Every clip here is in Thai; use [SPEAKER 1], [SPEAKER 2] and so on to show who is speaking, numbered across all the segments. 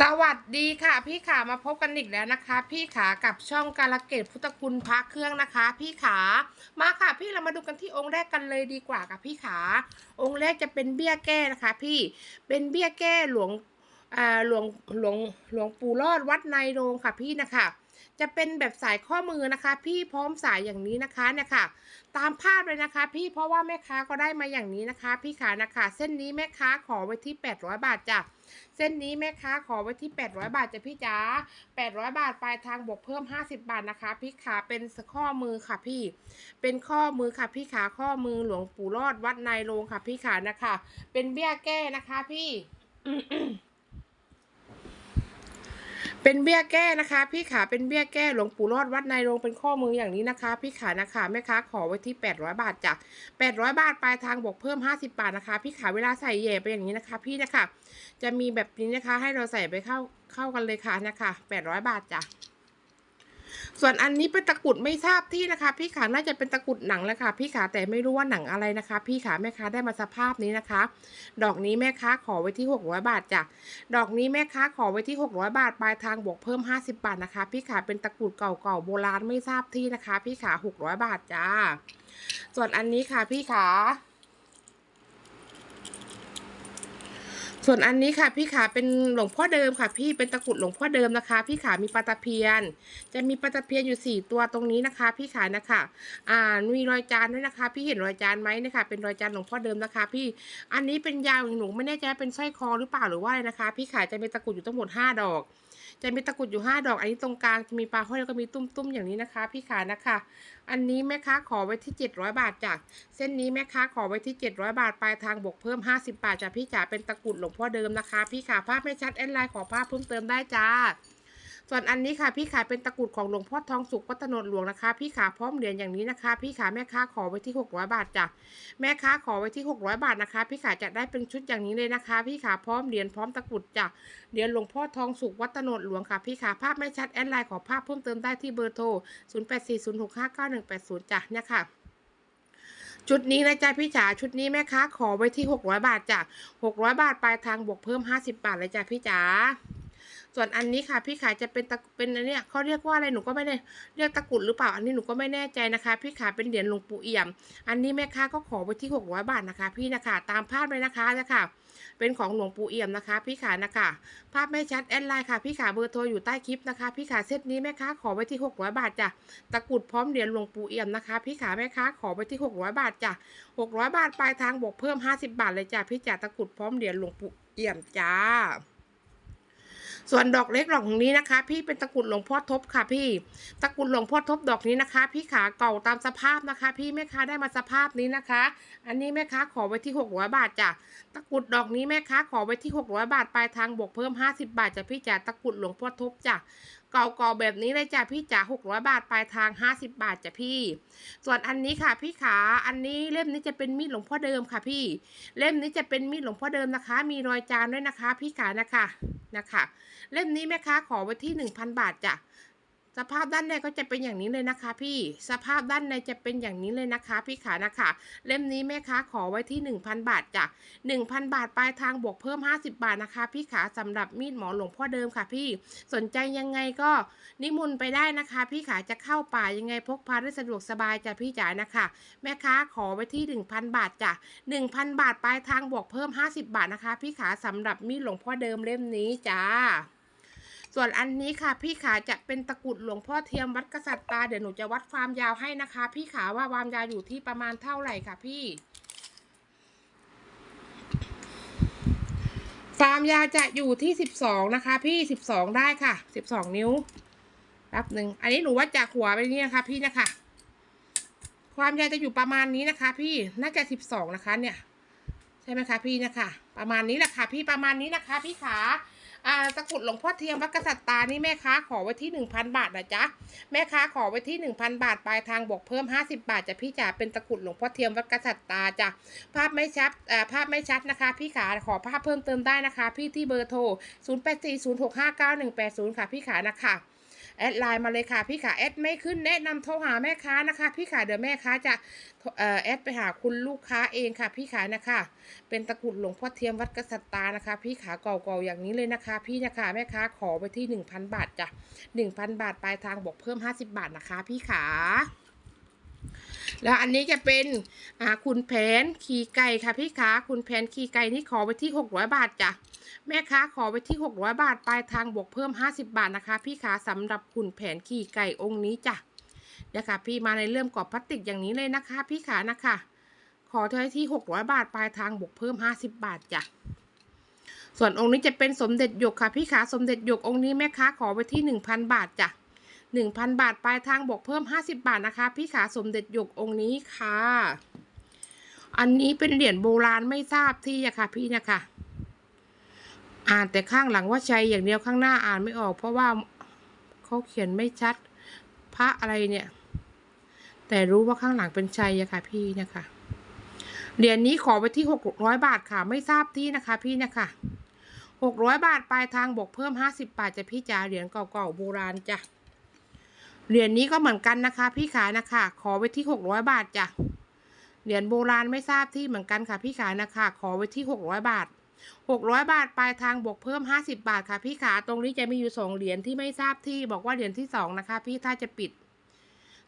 [SPEAKER 1] สวัสดีค่ะ พี่ขามาพบกันอีกแล้วนะคะ พี่ขากับช่องการละเกตพุทธคุณพระเครื่องนะคะ พี่ขามาค่ะ พี่เรามาดูกันที่องค์แรกกันเลยดีกว่าค่ะพี่ขาองค์แรกจะเป็นเบี้ยแก้นะคะ พี่เป็นเบี้ยแก้หลวงอ่าหลวงหลวงหลวงปู่รอดวัดในโรงค่ะพี่นะคะ จะเป็นแบบสายข้อมือนะคะ พี่พร้อมสายอย่างนี้นะคะเนี่ยค่ะ ตามภาพเลยนะคะ พี่เพราะว่าแม่ค้าก็ได้มาอย่างนี้นะคะ พี่ขานะคะ เส้นนี้แม่ค้าขอไว้ที่ 800 บาทจ้ะเส้นนี้แม่ค้าขอไว้ที่ 800 บาทจ้ะพี่จ๋า800 บาทปลายทางบวกเพิ่ม 50 บาทนะคะ พี่ขาเป็นข้อมือค่ะพี่ เป็นข้อมือค่ะพี่ขาข้อมือหลวงปู่รอดวัดในโรงค่ะ พี่ขานะคะ เป็นเบี้ยแก้นะคะพี่ เป็นเบี้ยแก้นะคะ พี่ขาเป็นเบี้ยแก้หลวงปู่รอดวัดในโรงเป็นข้อมืออย่างนี้นะคะ พี่ขานะคะแม่ค้าขอไว้ที่ 800 บาทจ้ะ800 บาทปลายทางบวกเพิ่ม 50 บาทนะคะ พี่ขาเวลาใส่เหย่ไปอย่างนี้นะคะ พี่นะคะจะมีแบบนี้นะคะ ให้เราใส่ไปเข้าเข้ากันเลยค่ะนะคะ 800 บาทจ้ะ ส่วนอันนี้เป็นตะกรุดไม่ทราบที่นะคะ พี่ขาน่าจะเป็นตะกรุดหนังแหละค่ะ พี่ขาแต่ไม่รู้ว่าหนังอะไรนะคะ พี่ขาแม่ค้าได้มาสภาพนี้นะคะ ดอกนี้แม่ค้าขอไว้ที่600บาทจ้ะดอกนี้แม่ค้าขอไว้ที่600บาทปลายทางบวกเพิ่ม 50 บาทนะคะ พี่ขาเป็นตะกรุดเก่าๆโบราณไม่ทราบที่นะคะ พี่ขา600บาทจ้าส่วนอันนี้ค่ะพี่ขา ส่วนอันนี้ค่ะพี่ขาเป็นหลวงพ่อเดิมค่ะ พี่เป็นตะกรุดหลวงพ่อเดิมนะคะ พี่ขามีปลาตะเพียน จะมีปลาตะเพียนอยู่สี่ตัวตรงนี้นะคะ พี่ขานะคะอ่ามีรอยจานด้วยนะคะ พี่เห็นรอยจานไหมนะคะ เป็นรอยจานหลวงพ่อเดิมนะคะ พี่อันนี้เป็นยาวหนูไม่แน่ใจเป็นสร้อยคอหรือเปล่าหรือว่าอะไรนะคะ พี่ขาจะมีตะกรุดอยู่ทั้งหมดห้าดอก จะมีตะกรุดอยู่ห้าดอก อันนี้ตรงกลางจะมีปลาห้อยแล้วก็มีตุ้มๆอย่างนี้นะคะ พี่ขานะคะ อันนี้แม่ค้าขอไว้ที่ 700 บาทจากเส้นนี้แม่ค้าขอไว้ที่ 700 บาทปลายทางบวกเพิ่ม 50 บาทจากพี่จ๋าเป็นตะกรุดหลวงพ่อเดิมนะคะ พี่ขาภาพไม่ชัดแอดไลน์ขอภาพเพิ่มเติมได้จ้า ส่วนอันนี้ค่ะพี่ขาเป็นตะกรุดของหลวงพ่อทองสุขวัฒนนหลวงนะคะ พี่ขาพร้อมเหรียญอย่างนี้นะคะ พี่ขาแม่ค้าขอไว้ที่ 600 บาทจ้ะแม่ค้าขอไว้ที่ 600 บาทนะคะ พี่ขาจะได้เป็นชุดอย่างนี้เลยนะคะ พี่ขาพร้อมเหรียญพร้อมตะกรุดจ้ะเหรียญหลวงพ่อทองสุขวัฒนนหลวงค่ะพี่ขาภาพไม่ชัดแอดไลน์ขอภาพเพิ่มเติมได้ที่เบอร์โทร0840659180จ้ะเนี่ยค่ะชุดนี้นะจ๊ะพี่จ๋าชุดนี้แม่ค้าขอไว้ที่ 600 บาทจ้ะ600 บาทปลายทางบวกเพิ่ม 50 บาทเลยจ้ะพี่จ๋า ส่วนอันนี้ค่ะพี่ขายจะเป็นตะเป็นอันเนี้ยเขาเรียกว่าอะไรหนูก็ไม่ได้เรียกตะกุดหรือเปล่าอันนี้หนูก็ไม่แน่ใจนะคะ พี่ขาเป็นเหรียญหลวงปู่เอี่ยม อันนี้แม่ค้าก็ขอไว้ที่600บาทนะคะ พี่นะคะตามภาพเลยนะคะนะคะเป็นของหลวงปู่เอี่ยมนะคะ พี่ขานะคะ ภาพไม่ชัดแอดไลน์ค่ะ พี่ขาเบอร์โทรอยู่ใต้คลิปนะคะ พี่ขาเซตนี้แม่ค้าขอไว้ที่600บาทจ้ะตะกุดพร้อมเหรียญหลวงปู่เอี่ยมนะคะ พี่ขาแม่ค้าขอไปที่600บาทจ้ะ600บาทปลายทางบวกเพิ่ม 50 บาทเลยจ้ะพี่จ๋าตะกุดพร้อมเหรียญหลวงปู่เอี่ยมจ้า ส่วนดอกเล็กดอกนี้นะคะ พี่เป็นตะกุดหลวงพ่อทบค่ะพี่ ตะกุดหลวงพ่อทบดอกนี้นะคะ พี่ขาเก่าตามสภาพนะคะ พี่แม่ค้าได้มาสภาพนี้นะคะ อันนี้แม่ค้าขอไว้ที่600บาทจ้ะตะกุดดอกนี้แม่ค้าขอไว้ที่600บาทปลายทางบวกเพิ่ม 50 บาทจ้ะพี่จ๋าตะกุดหลวงพ่อทบจ้ะ เก่าๆแบบนี้เลยจ้ะพี่จ๋า600บาทปลายทางห้าสิบาทจ้ะพี่ ส่วนอันนี้ค่ะพี่ขาอันนี้เล่มนี้จะเป็นมีดหลวงพ่อเดิมค่ะพี่ เล่มนี้จะเป็นมีดหลวงพ่อเดิมนะคะ มีรอยจานด้วยนะคะ พี่ขานะคะนะคะ เล่มนี้แม่ค้าขอไว้ที่หนึ่งพันบาทจ้ะ สภาพด้านในก็จะเป็นอย่างนี้เลยนะคะ พี่สภาพด้านในจะเป็นอย่างนี้เลยนะคะ พี่ขานะคะ เล่มนี้แม่ค้าขอไว้ที่ 1,000 บาทจ้ะ1,000 บาทปลายทางบวกเพิ่ม 50 บาทนะคะ พี่ขาสำหรับมีดหมอหลวงพ่อเดิมค่ะ พี่สนใจยังไงก็นิมนต์ไปได้นะคะ พี่ขาจะเข้าป่ายังไงพกพาได้สะดวกสบายจ้ะพี่จ๋านะคะ แม่ค้าขอไว้ที่ 1,000 บาทจ้ะ1,000 บาทปลายทางบวกเพิ่ม 50 บาทนะคะ พี่ขาสำหรับมีดหลวงพ่อเดิมเล่มนี้จ้า ส่วนอันนี้ค่ะ พี่ขาจะเป็นตะกุดหลวงพ่อเทียมวัดกษัตริย์ตาเดี๋ยวหนูจะวัดความยาวให้นะคะ พี่ขาว่าความยาวอยู่ที่ประมาณเท่าไหร่ค่ะพี่ ความยาวจะอยู่ที่สิบสองนะคะ พี่สิบสองได้ค่ะสิบสองนิ้วแป๊บหนึ่งอันนี้หนูวัดจากหัวไปนี่นะคะ พี่นะคะ ความยาวจะอยู่ประมาณนี้นะคะ พี่น่าจะสิบสองนะคะเนี่ย ใช่ไหมคะพี่นะคะ ประมาณนี้แหละค่ะ พี่ประมาณนี้นะคะ พี่ขา อ่าตะกรุดหลวงพ่อเทียมวัดกษัตริย์ตานี่แม่ค้าขอไว้ที่หนึ่งพันบาทนะจ๊ะแม่ค้าขอไว้ที่หนึ่งพันบาทปลายทางบวกเพิ่มห้าสิบาทจ้ะพี่จ๋าเป็นตะกรุดหลวงพ่อเทียมวัดกษัตริย์ตาจ้ะภาพไม่ชัดอ่าภาพไม่ชัดนะคะ พี่ขาขอภาพเพิ่มเติมได้นะคะ พี่ที่เบอร์โทรศูนย์แปดสี่ศูนย์หกห้าเก้าหนึ่งแปดศูนย์ค่ะพี่ขานะคะ แอดไลน์มาเลยค่ะพี่ขาแอดไม่ขึ้นแนะนำโทรหาแม่ค้านะคะ พี่ขาเดี๋ยวแม่ค้าจะแอดไปหาคุณลูกค้าเองค่ะ พี่ขานะคะ เป็นตะกรุดหลวงพ่อเทียมวัดกษัตริย์ตานะคะ พี่ขาเก่าๆอย่างนี้เลยนะคะ พี่นะคะแม่ค้าขอไปที่หนึ่งพันบาทจ้ะหนึ่งพันบาทปลายทางบอกเพิ่มห้าสิบบาทนะคะ พี่ขา แล้วอันนี้จะเป็นคุณแผนขี่ไก่ค่ะพี่ขาคุณแผนขี่ไก่นี่ขอไปที่หกร้อยบาทจ้ะแม่ค้าขอไปที่หกร้อยบาทปลายทางบวกเพิ่มห้าสิบาทนะคะ พี่ขาสำหรับคุณแผนขี่ไก่องค์นี้จ้ะนะคะพี่มาในเรื่องกรอบพลาสติกอย่างนี้เลยนะคะ พี่ขานะคะ ขอเธอที่หกร้อยบาทปลายทางบวกเพิ่มห้าสิบาทจ้ะส่วนองค์นี้จะเป็นสมเด็จหยกค่ะ พี่ขาสมเด็จหยกองค์นี้แม่ค้าขอไปที่หนึ่งพันบาทจ้ะ หนึ่งพันบาท ปลายทางบวกเพิ่มห้าสิบาทนะคะ พี่ขาสมเด็จหยกองค์นี้ค่ะ อันนี้เป็นเหรียญโบราณไม่ทราบที่อะค่ะ พี่นะคะ อ่านแต่ข้างหลังว่าชัยอย่างเดียวข้างหน้าอ่านไม่ออก เพราะว่าเขาเขียนไม่ชัด พระอะไรเนี่ย แต่รู้ว่าข้างหลังเป็นชัยอะค่ะ พี่นะคะเหรียญนี้ขอไปที่หกร้อยบาทค่ะ ไม่ทราบที่นะคะ พี่นะคะหกร้อยบาทปลายทางบวกเพิ่มห้าสิบบาทจะพี่จ๋าเหรียญเก่าๆโบราณจ้ะ เหรียญนี้ก็เหมือนกันนะคะ พี่ขานะคะ ขอไว้ที่หกร้อยบาทจ้ะเหรียญโบราณไม่ทราบที่เหมือนกันค่ะ พี่ขานะคะ ขอไว้ที่หกร้อยบาทหกร้อยบาทปลายทางบวกเพิ่มห้าสิบาทค่ะ พี่ขาตรงนี้จะมีอยู่สองเหรียญที่ไม่ทราบที่บอกว่าเหรียญที่สองนะคะ พี่ถ้าจะปิด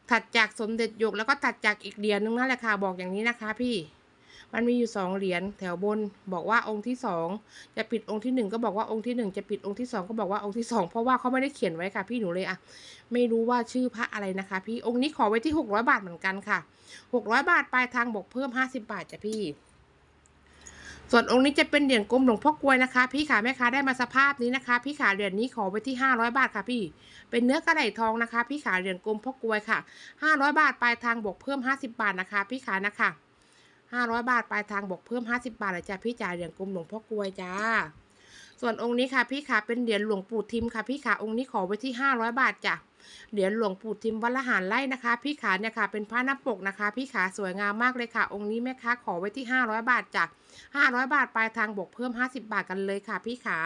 [SPEAKER 1] ถัดจากสมเด็จหยกแล้วก็ถัดจากอีกเหรียญนึงนั่นแหละค่ะ บอกอย่างนี้นะคะ พี่ มันมีอยู่สองเหรียญแถวบนบอกว่าองค์ที่สองจะปิดองค์ที่หนึ่งก็บอกว่าองค์ที่หนึ่งจะปิดองค์ที่สองก็บอกว่าองค์ที่สองเพราะว่าเขาไม่ได้เขียนไว้ค่ะ พี่หนูเลยอะไม่รู้ว่าชื่อพระอะไรนะคะ พี่องค์นี้ขอไว้ที่หกร้อยบาทเหมือนกันค่ะหกร้อยบาทปลายทางบอกเพิ่มห้าสิบบาทจ้ะพี่ส่วนองค์นี้จะเป็นเหรียญกลมหลวงพ่อกลวยนะคะ พี่ขาแม่ค้าได้มาสภาพนี้นะคะ พี่ขาเหรียญนี้ขอไว้ที่ห้าร้อยบาทค่ะพี่ เป็นเนื้อกระไดทองนะคะ พี่ขาเหรียญกลมพ่อกลวยค่ะห้าร้อยบาทปลายทางบวกเพิ่มห้าสิบาทนะคะ พี่ขานะคะ ห้าร้อยบาทปลายทางบวกเพิ่มห้าสิบาทเลยจ้ะพี่จ่ายเหรียญกลมหลวงพ่อกลวยจ้า ส่วนองค์นี้ค่ะพี่ขาเป็นเหรียญหลวงปู่ทิมค่ะพี่ขาองค์นี้ขอไว้ที่ห้าร้อยบาทจ้ะเหรียญหลวงปู่ทิมวัดละหารไร่นะคะ พี่ขาเนี่ยค่ะเป็นพระน้ำปกนะคะ พี่ขาสวยงามมากเลยค่ะ องค์นี้แม่ค้าขอไว้ที่ห้าร้อยบาทจ้ะห้าร้อยบาทปลายทางบวกเพิ่มห้าสิบาทกันเลยค่ะ พี่ขา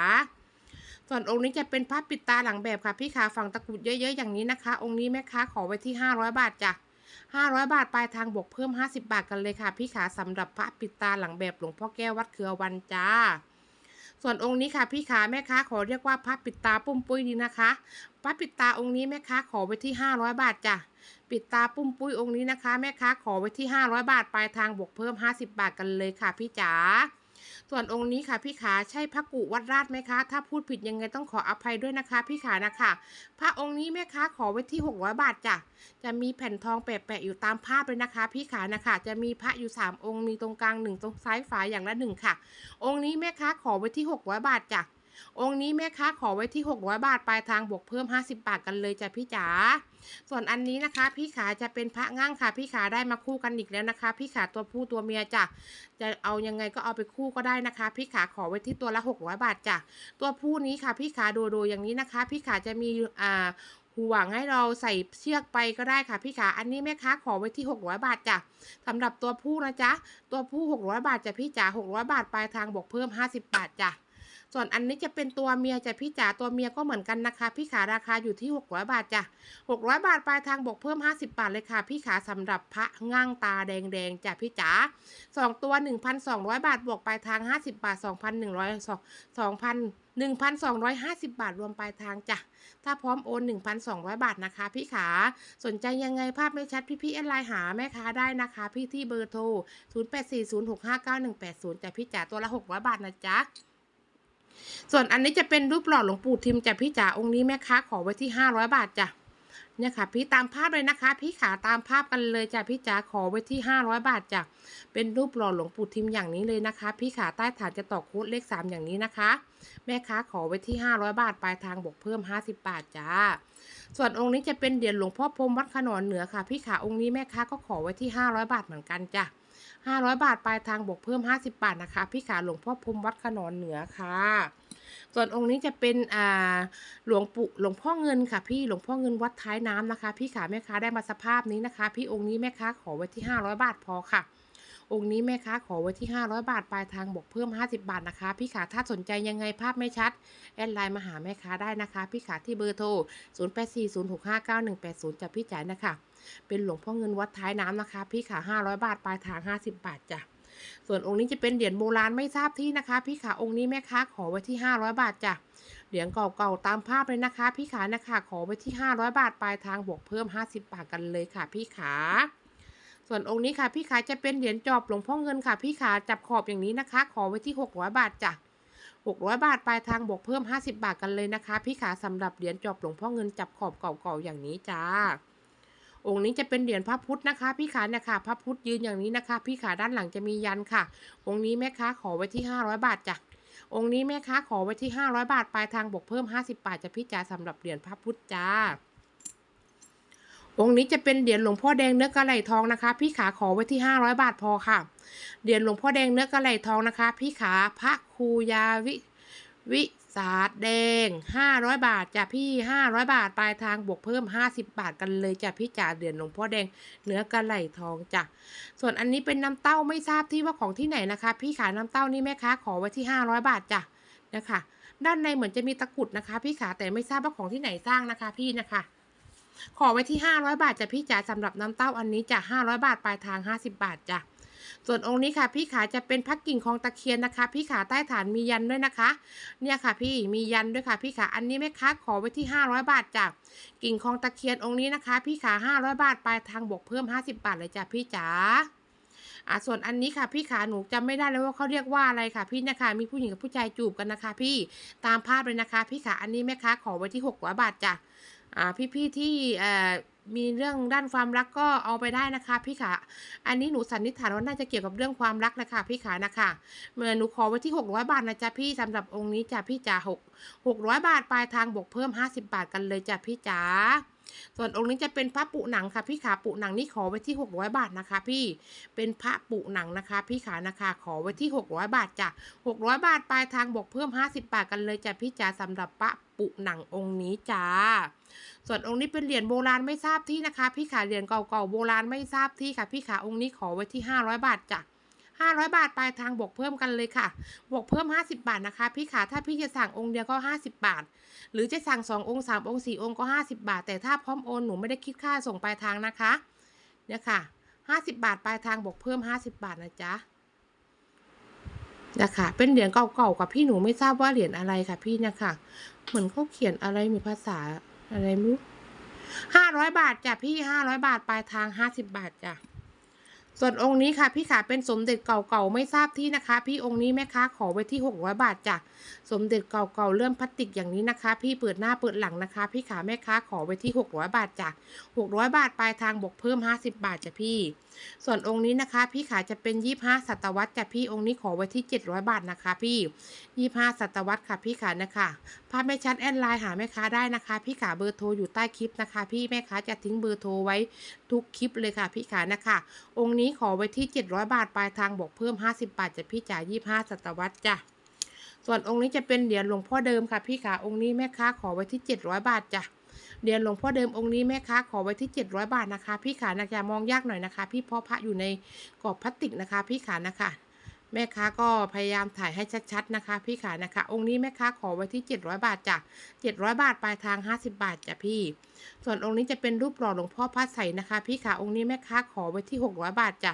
[SPEAKER 1] ส่วนองค์นี้จะเป็นพระปิดตาหลังแบบค่ะ พี่ขาฝั่งตะกุดเยอะๆอย่างนี้นะคะ องค์นี้แม่ค้าขอไว้ที่ห้าร้อยบาทจ้ะ ห้าร้อยบาทปลายทางบวกเพิ่มห้าสิบาทกันเลยค่ะ พี่ขาสำหรับพระปิดตาหลังแบบหลวงพ่อแก้ววัดเขือวันจ้า ส่วนองค์นี้ค่ะพี่ขาแม่ค้าขอเรียกว่าพระปิดตาปุ้มปุ้ยดีนะคะพระปิดตาองค์นี้แม่ค้าขอไว้ที่ห้าร้อยบาทจ้ะปิดตาปุ้มปุ้ยองค์นี้นะคะ แม่ค้าขอไว้ที่ห้าร้อยบาทปลายทางบวกเพิ่มห้าสิบาทกันเลยค่ะพี่จ๋า ส่วนองค์นี้ค่ะพี่ขาใช่พระกุวัดราชไหมคะ ถ้าพูดผิดยังไงต้องขออภัยด้วยนะคะพี่ขานะคะ พระองค์นี้แม่ค้าขอไว้ที่หกร้อยบาทจ้ะจะมีแผ่นทองแปะๆอยู่ตามภาพเลยนะคะ พี่ขานะคะ จะมีพระอยู่สามองค์มีตรงกลางหนึ่งตรงซ้ายฝาอย่างละหนึ่งค่ะ องค์นี้แม่ค้าขอไว้ที่หกร้อยบาทจ้ะ องค์นี้แม่ค้าขอไว้ที่ 600 บาท ปลายทางบวกเพิ่ม 50 บาทกันเลยจ้ะพี่จ๋า ส่วนอันนี้นะคะ พี่ขาจะเป็นพระง่างค่ะ พี่ขาได้มาคู่กันอีกแล้วนะคะ พี่ขาตัวผู้ตัวเมียจ้ะ จะเอายังไงก็เอาไปคู่ก็ได้นะคะ พี่ขาขอไว้ที่ตัวละ 600 บาทจ้ะ ตัวผู้นี้ค่ะ พี่ขาดูดูอย่างนี้นะคะ พี่ขาจะมีอ่าห่วงให้เราใส่เชือกไปก็ได้ค่ะพี่ขาอันนี้แม่ค้าขอไว้ที่ 600 บาทจ้ะสำหรับตัวผู้นะจ๊ะ ตัวผู้ 600 บาทจ้ะพี่จ๋า600 บาทปลายทางบวกเพิ่ม 50 บาทจ้ะ ส่วนอันนี้จะเป็นตัวเมียจ้ะพี่จ๋าตัวเมียก็เหมือนกันนะคะ พี่ขาราคาอยู่ที่ 600 บาทจ้ะ600 บาทปลายทางบวกเพิ่ม 50 บาทเลยค่ะ พี่ขาสำหรับพระง่างตาแดงๆจ้ะพี่จ๋าสองตัว 1,200 บาทบวกปลายทาง 50 บาท 2,100 2,000 1,250 บาทรวมปลายทางจ้ะ ถ้าพร้อมโอน 1,200 บาทนะคะ พี่ขา สนใจยังไงภาพไม่ชัดพี่ๆแอดไลน์หาแม่ค้าได้นะคะ พี่ที่เบอร์โทร 0840659180จ้ะพี่จ๋าตัวละ 600 บาทนะจ๊ะ ส่วนอันนี้จะเป็นรูปหล่อหลวงปู่ทิมจ้ะพี่จ๋าองค์นี้แม่ค้าขอไว้ที่ห้าร้อยบาทจ้ะเนี่ยค่ะ พี่ตามภาพเลยนะคะ พี่ขาตามภาพกันเลยจ้ะพี่จ๋าขอไว้ที่ห้าร้อยบาทจ้ะเป็นรูปหล่อหลวงปู่ทิมอย่างนี้เลยนะคะ พี่ขาใต้ฐานจะต่อโค้ดเลขสามอย่างนี้นะคะ แม่ค้าขอไว้ที่ห้าร้อยบาทปลายทางบวกเพิ่มห้าสิบบาทจ้าส่วนองค์นี้จะเป็นเหรียญหลวงพ่อพรมวัดขนอนเหนือค่ะ พี่ขาองค์นี้แม่ค้าก็ขอไว้ที่ห้าร้อยบาทเหมือนกันจ้ะ ห้าร้อยบาทปลายทางบวกเพิ่มห้าสิบบาทนะคะ พี่ขาหลวงพ่อพรมวัดขนอนเหนือค่ะ ส่วนองค์นี้จะเป็นอ่าหลวงปู่หลวงพ่อเงินค่ะ พี่หลวงพ่อเงินวัดท้ายน้ำนะคะ พี่ขาแม่ค้าได้มาสภาพนี้นะคะ พี่องค์นี้แม่ค้าขอไว้ที่ห้าร้อยบาทพอค่ะองค์นี้แม่ค้าขอไว้ที่ 500 บาท ปลายทางบวกเพิ่ม 50 บาทนะคะ พี่ขาถ้าสนใจยังไงภาพไม่ชัด แอดไลน์มาหาแม่ค้าได้นะคะ พี่ขาที่เบอร์โทร 0840659180จะพี่จ่ายนะคะ เป็นหลวงพ่อเงินวัดท้ายน้ำนะคะ พี่ขา500 บาทปลายทาง 50 บาทจ้ะส่วนองค์นี้จะเป็นเหรียญโบราณไม่ทราบที่นะคะ พี่ขาองค์นี้แม่ค้าขอไว้ที่ 500 บาทจ้ะเหรียญเก่าๆตามภาพเลยนะคะ พี่ขานะคะขอไว้ที่ 500 บาทปลายทางบวกเพิ่ม 50 บาทกันเลยค่ะ พี่ขาส่วนองค์นี้ค่ะพี่ขาจะเป็นเหรียญจอบหลวงพ่อเงินค่ะ พี่ขาจับขอบอย่างนี้นะคะ ขอไว้ที่ 600 บาทจ้ะ600 บาทปลายทางบวกเพิ่ม 50 บาทกันเลยนะคะ พี่ขาสำหรับเหรียญจอบหลวงพ่อเงินจับขอบเก่าๆอย่างนี้จ้า องค์นี้จะเป็นเหรียญพระพุทธนะคะ พี่ขาเนี่ยค่ะพระพุทธยืนอย่างนี้นะคะ พี่ขาด้านหลังจะมียันค่ะ องค์นี้แม่ค้าขอไว้ที่ 500 บาทจ้ะองค์นี้แม่ค้าขอไว้ที่ 500 บาทปลายทางบวกเพิ่ม 50 บาทจะพี่จ๋าสำหรับเหรียญพระพุทธจ้าองค์นี้จะเป็นเหรียญหลวงพ่อแดงเนื้อกระไหลทองนะคะ พี่ขาขอไว้ที่ 500 บาทพอค่ะเหรียญหลวงพ่อแดงเนื้อกระไหลทองนะคะ พี่ขาพระครูยาวิวิ สาดแดง 500 บาทจ้ะพี่ 500 บาทปลายทางบวกเพิ่ม 50 บาทกันเลยจ้ะพี่จ๋าเหรียญหลวงพ่อแดงเนื้อกระไหลทองจ้ะส่วนอันนี้เป็นน้ำเต้าไม่ทราบที่ว่าของที่ไหนนะคะ พี่ขาน้ำเต้านี่แม่ค้าขอไว้ที่ 500 บาทจ้ะนะคะ ด้านในเหมือนจะมีตะกรุดนะคะ พี่ขาแต่ไม่ทราบว่าของที่ไหนสร้างนะคะ พี่นะคะขอไว้ที่ 500 บาทจ้ะพี่จ๋าสำหรับน้ำเต้าอันนี้จ้ะ500 บาทปลายทาง 50 บาทจ้ะ ส่วนองค์นี้ค่ะพี่ขาจะเป็นพักกิ่งของตะเคียนนะคะ พี่ขาใต้ฐานมียันด้วยนะคะ เนี่ยค่ะพี่มียันด้วยค่ะพี่ขาอันนี้แม่ค้าขอไว้ที่ 500 บาทจ้ะกิ่งของตะเคียนองค์นี้นะคะ พี่ขา500 บาทปลายทางบวกเพิ่ม 50 บาทเลยจ้ะพี่จ๋าอะส่วนอันนี้ค่ะพี่ขาหนูจำไม่ได้แล้วว่าเขาเรียกว่าอะไรค่ะ พี่นะคะมีผู้หญิงกับผู้ชายจูบกันนะคะ พี่ตามภาพเลยนะคะ พี่ขาอันนี้แม่ค้าขอไว้ที่600บาทจ้ะ อ่าพี่ๆที่เอ่อมีเรื่องด้านความรักก็เอาไปได้นะคะพี่ขาอันนี้หนูสันนิษฐานว่าน่าจะเกี่ยวกับเรื่องความรักนะคะพี่ขานะคะเมื่อหนูขอไว้ที่ 600 บาทนะจ๊ะพี่สำหรับองค์นี้จ้ะพี่จ๋าหกหกร้อยบาทปลายทางบวกเพิ่ม 50 บาทกันเลยจ้ะพี่จ๋า ส่วนองค์นี้จะเป็นพระปุหนังค่ะพี่ขาปุหนังนี่ขอไว้ที่ 600 บาทนะคะ พี่เป็นพระปุหนังนะคะ พี่ขานะคะขอไว้ที่ 600 บาทจ้ะ600 บาทปลายทางบวกเพิ่ม 50 บาทกันเลยจ้ะพี่จ๋าสำหรับพระปุหนังองค์นี้จ้า ส่วนองค์นี้เป็นเหรียญโบราณไม่ทราบที่นะคะ พี่ขาเหรียญเก่าๆโบราณไม่ทราบที่ค่ะ พี่ขาองค์นี้ขอไว้ที่ 500 บาทจ้ะ 500 บาทปลายทางบวกเพิ่มกันเลยค่ะ บวกเพิ่ม 50 บาทนะคะ พี่ขาถ้าพี่จะสั่งองค์เดียวก็ 50 บาท หรือจะสั่ง 2 องค์ 3 องค์ 4 องค์ก็ 50 บาท แต่ถ้าพร้อมโอนหนูไม่ได้คิดค่าส่งปลายทางนะคะเนี่ยค่ะ 50 บาทปลายทางบวกเพิ่ม 50 บาทนะจ๊ะนะคะเป็นเหรียญเก่าๆกับพี่หนูไม่ทราบว่าเหรียญอะไรค่ะพี่เนี่ยค่ะเหมือนเขาเขียนอะไรมีภาษาอะไรไม่รู้ห้าร้อยบาทจ้ะพี่ห้าร้อยบาทปลายทางห้าสิบบาทจ้ะ ส่วนองค์นี้ค่ะพี่ขาเป็นสมเด็จเก่าๆไม่ทราบที่นะคะ พี่องค์นี้แม่ค้าขอไว้ที่หกร้อยบาทจ้ะสมเด็จเก่าๆเลื่อมพลาสติกอย่างนี้นะคะ พี่เปิดหน้าเปิดหลังนะคะ พี่ขาแม่ค้าขอไว้ที่หกร้อยบาทจ้ะหกร้อยบาทปลายทางบวกเพิ่มห้าสิบบาทจ้ะพี่ ส่วนองค์นี้นะคะ พี่ขาจะเป็นยี่ห้าศตวรรษจ้ะพี่องค์นี้ขอไว้ที่เจ็ดร้อยบาทนะคะ พี่ยี่ห้าศตวรรษค่ะพี่ขานะคะภาพไม่ชัดแอดไลน์หาแม่ค้าได้นะคะ พี่ขาเบอร์โทรอยู่ใต้คลิปนะคะ พี่แม่ค้าจะทิ้งเบอร์โทรไว้ทุกคลิปเลยค่ะ พี่ขานะคะ องค์นี้ี้ขอไว้ที่ 700 บาทปลายทางบวกเพิ่ม 50 บาทจะพี่จ่าย25 ศตวรรษจ้ะ ส่วนองค์นี้จะเป็นเหรียญหลวงพ่อเดิมค่ะพี่ขาองค์นี้แม่ค้าขอไว้ที่ 700 บาทจ้ะเหรียญหลวงพ่อเดิมองค์นี้แม่ค้าขอไว้ที่ 700 บาทนะคะ พี่ขานะคะมองยากหน่อยนะคะ พี่เพราะพระอยู่ในกรอบพลาสติกนะคะ พี่ขานะคะ แม่ค้าก็พยายามถ่ายให้ชัดๆนะคะ พี่ขานะคะ องค์นี้แม่ค้าขอไว้ที่ 700 บาทจ้ะ700 บาทปลายทาง 50 บาทจ้ะพี่ ส่วนองค์นี้จะเป็นรูปหล่อหลวงพ่อพระใสนะคะ พี่ขาองค์นี้แม่ค้าขอไว้ที่ 600 บาทจ้ะ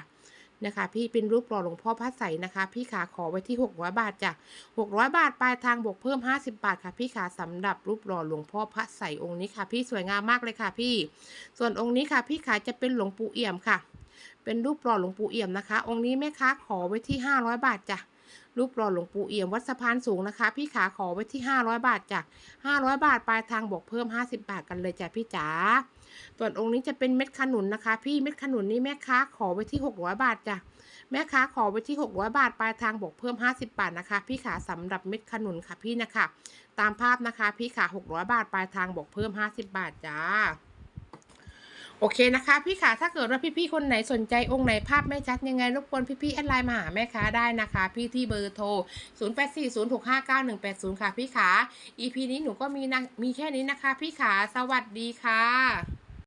[SPEAKER 1] นะคะพี่เป็นรูปหล่อหลวงพ่อพระใสนะคะ พี่ขาขอไว้ที่ 600 บาทจ้ะ600 บาทปลายทางบวกเพิ่ม 50 บาทค่ะ พี่ขาสำหรับรูปหล่อหลวงพ่อพระใสองค์นี้ค่ะ พี่สวยงามมากเลยค่ะพี่ ส่วนองค์นี้ค่ะ พี่ขาจะเป็นหลวงปู่เอี่ยมค่ะ เป็นรูปหล่อหลวงปู่เอี่ยมนะคะ องค์นี้แม่ค้าขอไว้ที่ 500 บาทจ้ะรูปหล่อหลวงปู่เอี่ยมวัดสะพานสูงนะคะ พี่ขาขอไว้ที่ 500 บาทจ้ะ500 บาทปลายทางบวกเพิ่ม 50 บาทกันเลยจ้ะพี่จ๋าส่วนองค์นี้จะเป็นเม็ดขนุนนะคะ พี่เม็ดขนุนนี่แม่ค้าขอไว้ที่ 600 บาทจ้ะแม่ค้าขอไว้ที่ 600 บาทปลายทางบวกเพิ่ม 50 บาทนะคะ พี่ขาสำหรับเม็ดขนุนค่ะพี่นะคะ ตามภาพนะคะ พี่ขา 600 บาทปลายทางบวกเพิ่ม 50 บาทจ้า โอเคนะคะ พี่ขาถ้าเกิดว่าพี่ๆคนไหนสนใจองค์ไหนภาพไม่ชัดยังไงรบกวนพี่ๆแอดไลน์มาหาแม่ค้าได้นะคะ พี่ที่เบอร์โทร 0840659180 ค่ะพี่ขา EP นี้หนูก็มีนะมีแค่นี้นะคะ พี่ขาสวัสดีค่ะ